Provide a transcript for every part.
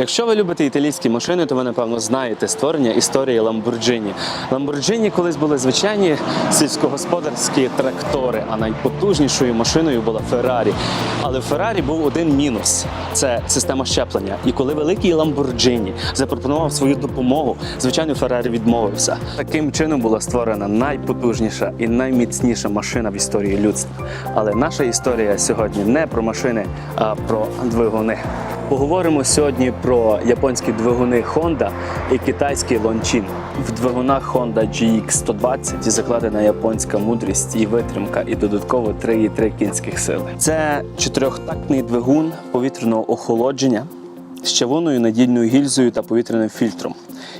Якщо ви любите італійські машини, то ви напевно знаєте створення історії Lamborghini. Lamborghini колись були звичайні сільськогосподарські трактори, а найпотужнішою машиною була Ferrari. Але в Ferrari був один мінус це система щеплення. І коли великий Lamborghini запропонував свою допомогу, звичайно, Ferrari відмовився. Таким чином була створена найпотужніша і найміцніша машина в історії людства. Але наша історія сьогодні не про машини, а про двигуни. Поговоримо сьогодні про японські двигуни Honda і китайський Лончин. В двигунах Honda GX120 закладена японська мудрість і витримка, і додатково 3,3 кінських сили. Це чотирьохтактний двигун повітряного охолодження з чавунною надійною гільзою та повітряним фільтром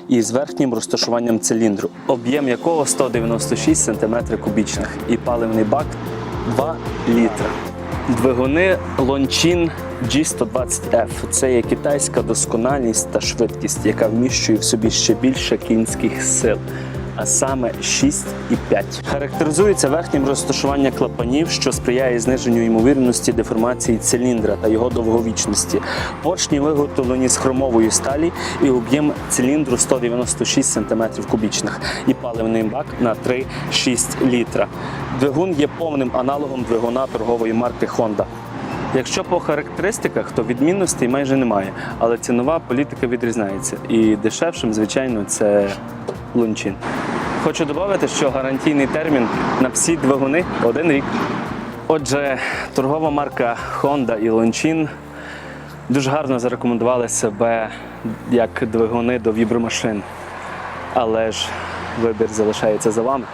і з верхнім розташуванням циліндру, об'єм якого 196 см кубічних, і паливний бак 2 літра. Двигуни Лончин G120F це є китайська досконалість та швидкість, яка вміщує в собі ще більше кінських сил, а саме 6,5. Характеризується верхнім розташуванням клапанів, що сприяє зниженню ймовірності деформації циліндра та його довговічності. Поршні виготовлені з хромової сталі і об'єм циліндру 196 см кубічних і паливний бак на 3,6 літра. Двигун є повним аналогом двигуна торгової марки Honda. Якщо по характеристиках, то відмінностей майже немає, але цінова політика відрізняється. І дешевшим, звичайно, це лунчин. Хочу додати, що гарантійний термін на всі двигуни один рік. Отже, торгова марка Honda і Лончин дуже гарно зарекомендували себе як двигуни до вібромашин. Але ж вибір залишається за вами.